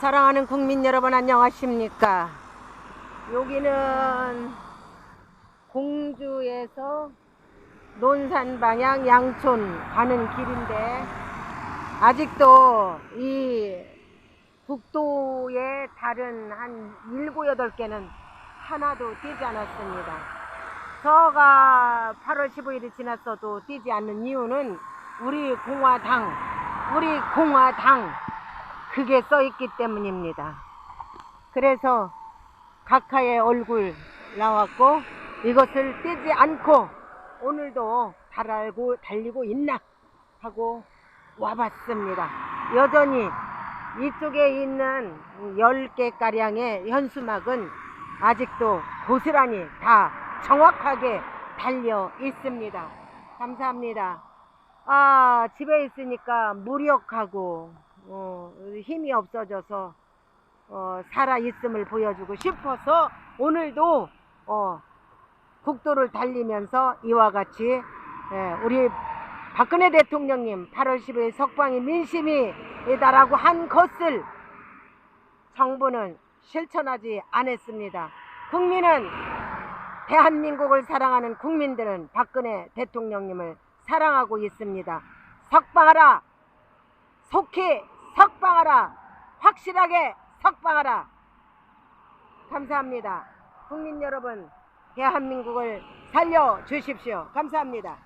사랑하는 국민 여러분 안녕하십니까? 여기는 공주에서 논산 방향 양촌 가는 길인데 아직도 이 국도의 다른 한 일곱 여덟 개는 하나도 뛰지 않았습니다. 저가 8월 15일이 지났어도 뛰지 않는 이유는 우리 공화당, 우리 공화당 그게 써 있기 때문입니다. 그래서 각하의 얼굴 나왔고 이것을 떼지 않고 오늘도 달알고 달리고 있나 하고 와봤습니다. 여전히 이쪽에 있는 10개 가량의 현수막은 아직도 고스란히 다 정확하게 달려 있습니다. 감사합니다. 아, 집에 있으니까 무력하고 어, 힘이 없어져서 어, 살아 있음을 보여주고 싶어서 오늘도 어, 국도를 달리면서 이와 같이 예, 우리 박근혜 대통령님 8월 10일 석방이 민심이다라고 한 것을 정부는 실천하지 않았습니다. 국민은 대한민국을 사랑하는 국민들은 박근혜 대통령님을 사랑하고 있습니다. 석방하라! 속히 석방하라! 확실하게 석방하라! 감사합니다. 국민 여러분, 대한민국을 살려 주십시오. 감사합니다.